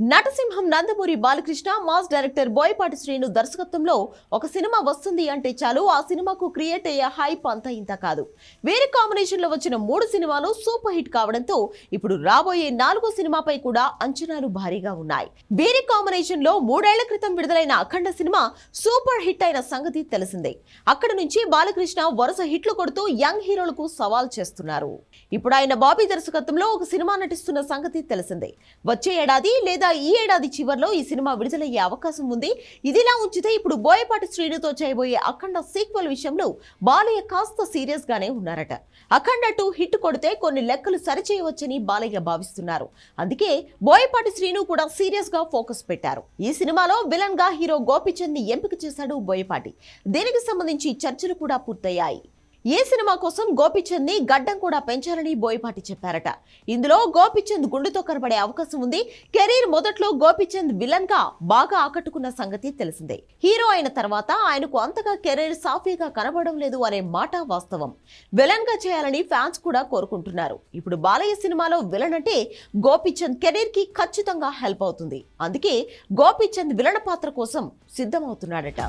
నటసింహం Nandamuri Balakrishna mass director Boyapati Srinu దర్శకత్వంలో ఒక cinema వస్తుంది అంటే చాలు. ఆ సినిమాకు క్రియేట్ అయ్యే హైప్ అంతా ఇంత కాదు. వేరే కాంబినేషన్లో వచ్చిన మూడు సినిమాలు సూపర్ హిట్ కావడంతో ఇప్పుడు రాబోయే నాలుగో సినిమాపై కూడా అంచనాలు భారీగా ఉన్నాయి. వేరే కాంబినేషన్లో మూడేళ్ళ క్రితం విడుదలైన అఖండ సినిమా సూపర్ హిట్ అయిన సంగతి తెలిసిందే. అక్కడ నుంచి బాలకృష్ణ వరుస హిట్లు కొడుతూ యంగ్ హీరోలకు సవాల్ చేస్తున్నారు. ఇప్పుడు ఆయన బాబీ దర్శకత్వంలో ఒక సినిమా నటిస్తున్న సంగతి తెలిసిందే. వచ్చే ఏడాది లేదా ఈ ఏడాది చివర్లో ఈ సినిమా విడుదలయ్యే అవకాశం ఉంది. ఇదిలా ఉంచితే ఇప్పుడు బోయపాటి శ్రీనుతో చేయబోయే అఖండ సీక్వెల్ విషయంలో బాలయ్య కాస్త సీరియస్ గానే ఉన్నారట. అఖండ టూ హిట్ కొడితే కొన్ని లెక్కలు సరిచేయవచ్చని బాలయ్య భావిస్తున్నారు. అందుకే బోయపాటి శ్రీను కూడా సీరియస్గా ఫోకస్ పెట్టారు. ఈ సినిమాలో విలన్గా హీరో గోపిచంద్ని ఎంపిక చేశాడు బోయపాటి. దీనికి సంబంధించి చర్చలు కూడా పూర్తయ్యాయి. ఏ సినిమా కోసం గోపిచంద్ని గడ్డం కూడా పెంచాలని బోయపాటి చెప్పారట. ఇందులో గోపిచంద్ గుండుతో కనబడే అవకాశం ఉంది. కెరీర్ మొదట్లో గోపిచంద్ విలన్గా బాగా ఆకట్టుకున్న సంగతి తెలిసిందే. హీరో అయిన తర్వాత ఆయనకు అంతగా కెరీర్ సాఫీగా కనబడడం లేదు అనే మాట వాస్తవం. విలన్గా చేయాలని ఫ్యాన్స్ కూడా కోరుకుంటున్నారు. ఇప్పుడు బాలయ్య సినిమాలో విలన్ అంటే గోపిచంద్ కెరీర్కి ఖచ్చితంగా హెల్ప్ అవుతుంది. అందుకే గోపిచంద్ విలన్ పాత్ర కోసం సిద్ధమవుతున్నాడట.